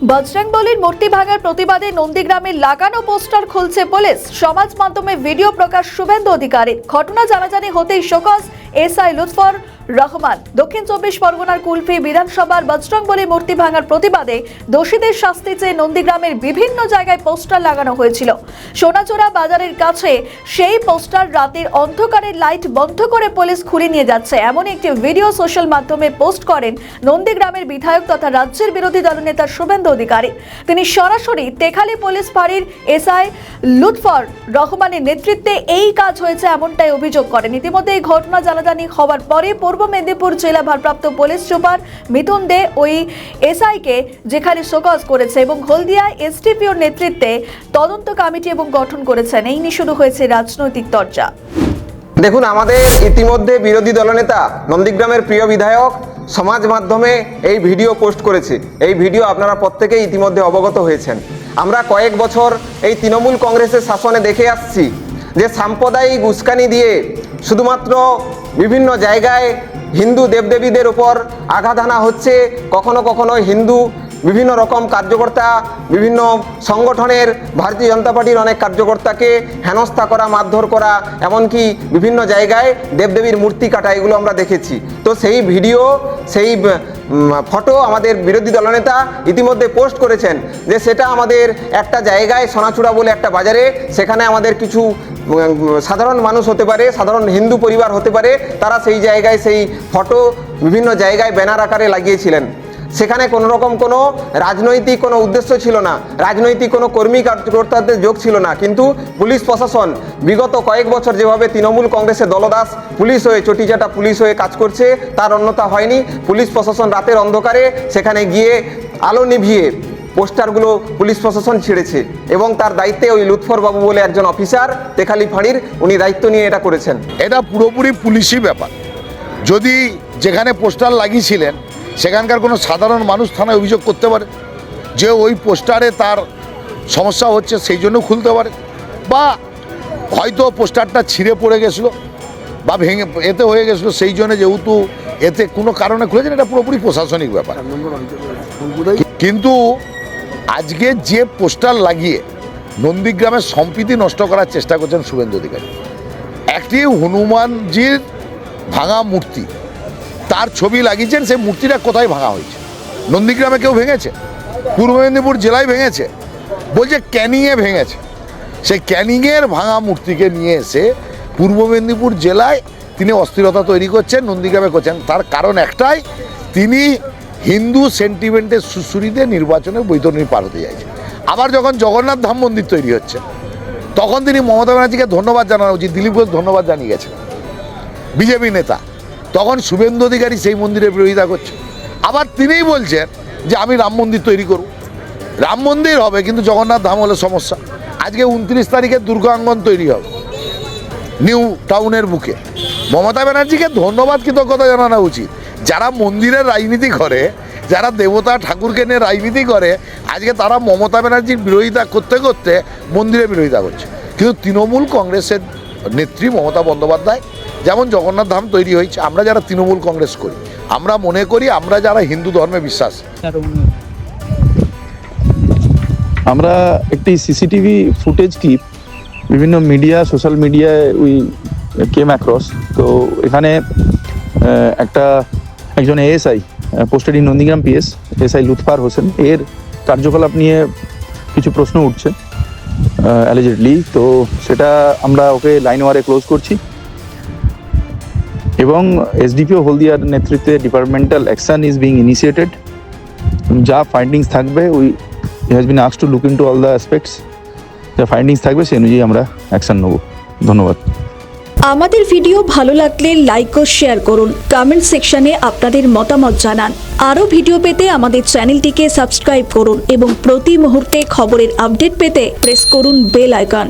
বজরংবলির মূর্তি ভাঙার প্রতিবাদে নন্দীগ্রামে লাগানো পোস্টার খুলছে পুলিশ। সমাজ মাধ্যমে ভিডিও প্রকাশ শুভেন্দু অধিকারী ঘটনা জানাজানি হতেই শোকজ এসআই লুৎফর রহমান। দক্ষিণ চব্বিশ পরগনার কুলফি বিধানসভার বজরংবলী মূর্তি ভাঙার প্রতিবাদে দোষীদের শাস্তি চেয়ে নন্দীগ্রামের বিভিন্ন জায়গায় পোস্টার লাগানো হয়েছিল। সোনাচোরা বাজারের কাছে সেই পোস্টার রাতের অন্ধকারের লাইট বন্ধ করে পুলিশ খুলে নিয়ে যাচ্ছে। এমন একটি ভিডিও সোশ্যাল মাধ্যমে পোস্ট করেন নন্দীগ্রামের বিধায়ক তথা রাজ্যের বিরোধী দলনেতা শুভেন্দু অধিকারী। তিনি সরাসরি তেখালি পুলিশ ফাঁড়ির এসআই লুৎফর রহমানের নেতৃত্বে এই কাজ হয়েছে এমনটাই অভিযোগ করেন। ইতিমধ্যে এই ঘটনা জানাজানি হওয়ার পরে পূর্ব মেদিনীপুর জেলা ভারপ্রাপ্ত পুলিশ সুপার মিথুন দে ওই এসআইকে যেখানে শোকজ করেছে এবং হলদিয়ায় এসডিপিওর নেতৃত্বে তদন্ত কমিটি এবং গঠন করেছেন। এই নিয়ে শুরু হয়েছে রাজনৈতিক চর্চা দেখুন, আমাদের ইতিমধ্যে বিরোধী দলনেতা নন্দীগ্রামের প্রিয় বিধায়ক সমাজ মাধ্যমে এই ভিডিও পোস্ট করেছে। এই ভিডিও আপনারা প্রত্যেকেই ইতিমধ্যে অবগত হয়েছেন। আমরা কয়েক বছর এই তৃণমূল কংগ্রেসের শাসনে দেখে আসছি যে সাম্প্রদায়িক উস্কানি দিয়ে শুধুমাত্র বিভিন্ন জায়গায় হিন্দু দেবদেবীদের উপর আঘাত আনা হচ্ছে, কখনো কখনো হিন্দু বিভিন্ন রকম কার্যকর্তা, বিভিন্ন সংগঠনের ভারতীয় জনতা পার্টির অনেক কার্যকর্তাকে হেনস্থা করা, মারধর করা, এমনকি বিভিন্ন জায়গায় দেবদেবীর মূর্তি কাটা, এগুলো আমরা দেখেছি। তো সেই ভিডিও, সেই ফটো আমাদের বিরোধী দলনেতা ইতিমধ্যে পোস্ট করেছেন যে সেটা আমাদের একটা জায়গায় সোনাচূড়া বলে একটা বাজারে, সেখানে আমাদের কিছু সাধারণ মানুষ হতে পারে, সাধারণ হিন্দু পরিবার হতে পারে, তারা সেই জায়গায় সেই ফটো বিভিন্ন জায়গায় ব্যানার আকারে লাগিয়েছিলেন। সেখানে কোনো রকম কোনো রাজনৈতিক কোনো উদ্দেশ্য ছিল না। রাজনৈতিক কোনো কর্মী কার্যকর্তাদের যোগ ছিল না। কিন্তু পুলিশ প্রশাসন বিগত কয়েক বছর যেভাবে তৃণমূল কংগ্রেসের দলদাস, পুলিশ হয়ে চটিচাটা পুলিশ হয়ে কাজ করছে, তার অন্যতা হয়নি। পুলিশ প্রশাসন রাতের অন্ধকারে সেখানে গিয়ে আলো নিভিয়ে পোস্টারগুলো পুলিশ প্রশাসন ছেড়েছে এবং তার দায়িত্বে ওই লুৎফর বাবু বলে একজন অফিসার তেখালি ফাঁড়ির, উনি দায়িত্ব নিয়ে এটা করেছেন। এটা পুরোপুরি পুলিশি ব্যাপার। যদি যেখানে পোস্টার লাগিয়েছিলেন সেখানকার কোনো সাধারণ মানুষ থানায় অভিযোগ করতে পারে যে ওই পোস্টারে তার সমস্যা হচ্ছে, সেই জন্য খুলতে পারে। বা হয়তো পোস্টারটা ছিঁড়ে পড়ে গেছিল বা ভেঙে, এতে হয়ে গেছিল, সেই জন্য যেহেতু এতে কোনো কারণে খুলেছেন এটা পুরোপুরি প্রশাসনিক ব্যাপার। কিন্তু আজকে যে পোস্টার লাগিয়ে নন্দীগ্রামের সম্প্রীতি নষ্ট করার চেষ্টা করছেন শুভেন্দু অধিকারী, একটি হনুমানজির ভাঙা মূর্তি তার ছবি লাগিয়েছেন, সেই মূর্তিটা কোথায় ভাঙা হয়েছে? নন্দীগ্রামে কেউ ভেঙেছে? পূর্ব মেদিনীপুর জেলায় ভেঙেছে? বলছে ক্যানিংয়ে ভেঙেছে। সেই ক্যানিংয়ের ভাঙা মূর্তিকে নিয়ে এসে পূর্ব মেদিনীপুর জেলায় তিনি অস্থিরতা তৈরি করছেন, নন্দীগ্রামে করছেন। তার কারণ একটাই, তিনি হিন্দু সেন্টিমেন্টের সুসুরিতে নির্বাচনে বৈতরণী পার হতে চাইছেন। আবার যখন জগন্নাথ ধাম মন্দির তৈরি হচ্ছে, তখন তিনি মমতা ব্যানার্জিকে ধন্যবাদ জানানো উচিত দিলীপ ঘোষ ধন্যবাদ জানিয়ে গেছেন। বিজেপি নেতা তখন শুভেন্দু অধিকারী সেই মন্দিরের বিরোধিতা করছে। আবার তিনিই বলছেন যে আমি রাম মন্দির তৈরি করব। রাম মন্দির হবে, কিন্তু জগন্নাথ ধাম হলে সমস্যা। আজকে উনত্রিশ তারিখে দুর্গাঙ্গন তৈরি হবে। নিউ টাউনের বুকে। মমতা ব্যানার্জিকে ধন্যবাদ, কৃতজ্ঞতা জানানো উচিত। যারা মন্দিরের রাজনীতি করে, যারা দেবতা ঠাকুরকে নিয়ে রাজনীতি করে, আজকে তারা মমতা ব্যানার্জির বিরোধিতা করতে করতে মন্দিরের বিরোধিতা করছে। কিন্তু তৃণমূল কংগ্রেসের নেত্রী মমতা বন্দ্যোপাধ্যায় যেমন জগন্নাথ ধাম তৈরি হয়েছে, আমরা যারা তৃণমূল কংগ্রেস করি, আমরা মনে করি আমরা যারা হিন্দু ধর্মে বিশ্বাস। আমরা একটি সিসিটিভি ফুটেজ ক্লিপ, বিভিন্ন মিডিয়া, সোশ্যাল মিডিয়ায় উই কেম অ্যাক্রস তো এখানে একটা, একজন ASI posted in Nandigram PS SI Lutfar Hossain এর কার্যকলাপ নিয়ে কিছু প্রশ্ন উঠছে অ্যালিজেডলি তো সেটা আমরা ওকে লাইন ওয়ারে ক্লোজ করছি। এবং এসডিপিও হলদিয়ার নেতৃত্বে departmental action is being initiated যা ফাইন্ডিংস থাকবে we has been আক্স to look into all the aspects যা ফাইন্ডিংস থাকবে, সেই অনুযায়ী আমরা অ্যাকশন নেব। ধন্যবাদ। আমাদের ভিডিও ভালো লাগলে লাইক ও শেয়ার করুন। কমেন্ট সেকশনে আপনাদের মতামত জানান। আরও ভিডিও পেতে আমাদের চ্যানেলটিকে সাবস্ক্রাইব করুন এবং প্রতি মুহূর্তে খবরের আপডেট পেতে প্রেস করুন বেল আইকন